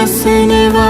вас и не вас.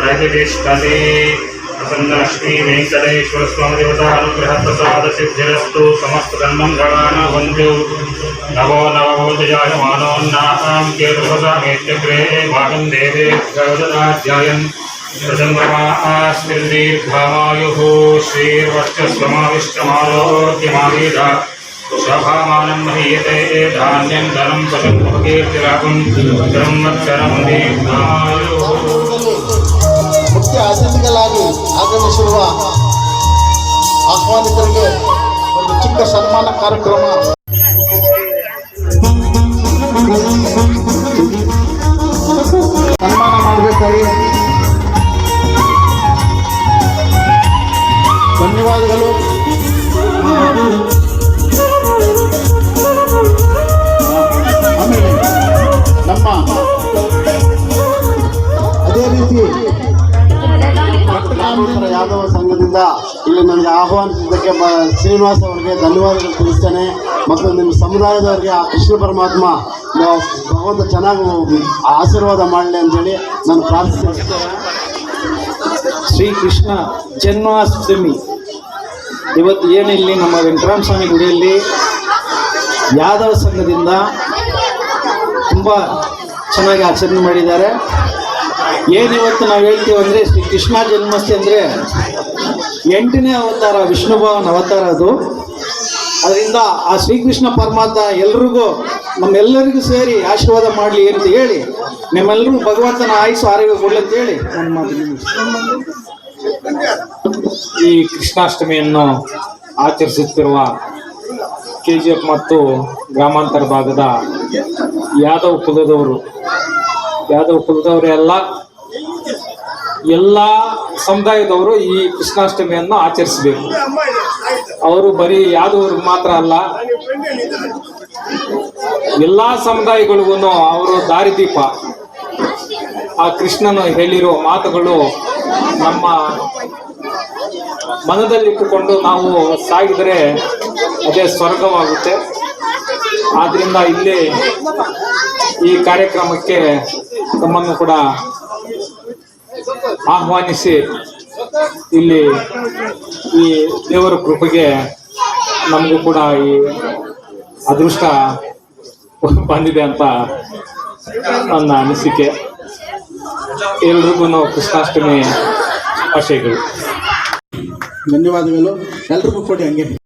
प्रातिदेष्टने प्रसन्नलक्ष्मी वेङ्कटेश्वर स्वामिदेवता अनुग्रहप्रसादसिद्धिरस्तु समस्तधर्मं गणाना नवो नवबोधयाय मानोन्नासां केतुभसामेत्यग्रे भागं शभामानं महीयते धान्यं धनं दीर्घायुः ಮುಖ್ಯ ಅತಿಥಿಗಳಾಗಿ ಆಗಮಿಸಿರುವ ಆಹ್ವಾನಿತರಿಗೆ ಒಂದು ಚಿಕ್ಕ ಸನ್ಮಾನ ಕಾರ್ಯಕ್ರಮ. ಸನ್ಮಾನ ಮಾಡಬೇಕಾಗಿ ಧನ್ಯವಾದಗಳು. ಆಮೇಲೆ ನಮ್ಮ ಅದೇ ರೀತಿ ರಾಮಚಂದ್ರ ಯಾದವ ಸಂಘದಿಂದ ಇಲ್ಲಿ ನನಗೆ ಆಹ್ವಾನಿಸಿದ್ದಕ್ಕೆ ಶ್ರೀನಿವಾಸ್ ಅವರಿಗೆ ಧನ್ಯವಾದಗಳು ತಿಳಿಸ್ತೇನೆ. ಮತ್ತು ನಿಮ್ಮ ಸಮುದಾಯದವರಿಗೆ ಆ ಕೃಷ್ಣ ಪರಮಾತ್ಮ ಭಗವಂತ ಚೆನ್ನಾಗಿ ಆಶೀರ್ವಾದ ಮಾಡಲಿ ಅಂತೇಳಿ ನಾನು ಪ್ರಾರ್ಥಿಸ್ತೇನೆ. ಶ್ರೀಕೃಷ್ಣ ಜನ್ಮಾಷ್ಟಮಿ. ಇವತ್ತು ಏನಿಲ್ಲಿ ನಮ್ಮ ವೆಂಕಟರಾಮ ಸ್ವಾಮಿ ಗುಡಿಯಲ್ಲಿ ಯಾದವ ಸಂಘದಿಂದ ತುಂಬ ಚೆನ್ನಾಗಿ ಆಚರಣೆ ಮಾಡಿದ್ದಾರೆ. ಏನಿವತ್ತು ನಾವು ಹೇಳ್ತೀವಿ ಅಂದರೆ ಶ್ರೀ ಕೃಷ್ಣ ಜನ್ಮಾಷ್ಟಮಿ ಅಂದರೆ ಎಂಟನೇ ಅವತಾರ, ವಿಷ್ಣು ಭವನ್ ಅವತಾರ ಅದು. ಅದರಿಂದ ಆ ಶ್ರೀಕೃಷ್ಣ ಪರಮಾತ್ಮ ಎಲ್ರಿಗೂ, ನಮ್ಮೆಲ್ಲರಿಗೂ ಸೇರಿ ಆಶೀರ್ವಾದ ಮಾಡಲಿ ಅಂತ ಹೇಳಿ ನಿಮ್ಮೆಲ್ಲರಿಗೂ ಭಗವಂತನ ಆಯಸ್ಸು ಆರೋಗ್ಯ ಕೊಡಲಿ ಅಂತ ಹೇಳಿ ನನ್ನ ಈ ಕೃಷ್ಣಾಷ್ಟಮಿಯನ್ನು ಆಚರಿಸುತ್ತಿರುವ ಕೆ ಜಿ ಎಫ್ ಮತ್ತು ಗ್ರಾಮಾಂತರ ಭಾಗದ ಯಾದವ್ ಕುಲದವರು, ಯಾದವ್ ಕುಲದವರೆಲ್ಲ ಎಲ್ಲ ಸಮುದಾಯದವರು ಈ ಕೃಷ್ಣಾಷ್ಟಮಿಯನ್ನು ಆಚರಿಸಬೇಕು. ಅವರು ಬರೀ ಯಾದವರು ಮಾತ್ರ ಅಲ್ಲ, ಎಲ್ಲ ಸಮುದಾಯಗಳಿಗೂ ಅವರು ದಾರಿದೀಪ. ಆ ಕೃಷ್ಣನು ಹೇಳಿರೋ ಮಾತುಗಳು ನಮ್ಮ ಮನದಲ್ಲಿಟ್ಟುಕೊಂಡು ನಾವು ಸಾಗಿದರೆ ಅದೇ ಸ್ವರ್ಗವಾಗುತ್ತೆ. ಆದ್ರಿಂದ ಇಲ್ಲಿ ಈ ಕಾರ್ಯಕ್ರಮಕ್ಕೆ ತಮ್ಮನ್ನು ಕೂಡ ಆಹ್ವಾನಿಸಿ ಇಲ್ಲಿ ಈ ದೇವರ ಕೃಪೆಗೆ ನಮಗೂ ಕೂಡ ಈ ಅದೃಷ್ಟ ಬಂದಿದೆ ಅಂತ ನನ್ನ ಅನಿಸಿಕೆ. ಎಲ್ರಿಗೂ ಕೃಷ್ಣಾಷ್ಟಮಿ ಆಶಯಗಳು. ಧನ್ಯವಾದಗಳು. ಎಲ್ರಿಗೂ ಕೊಡಿ ಹಂಗೆ.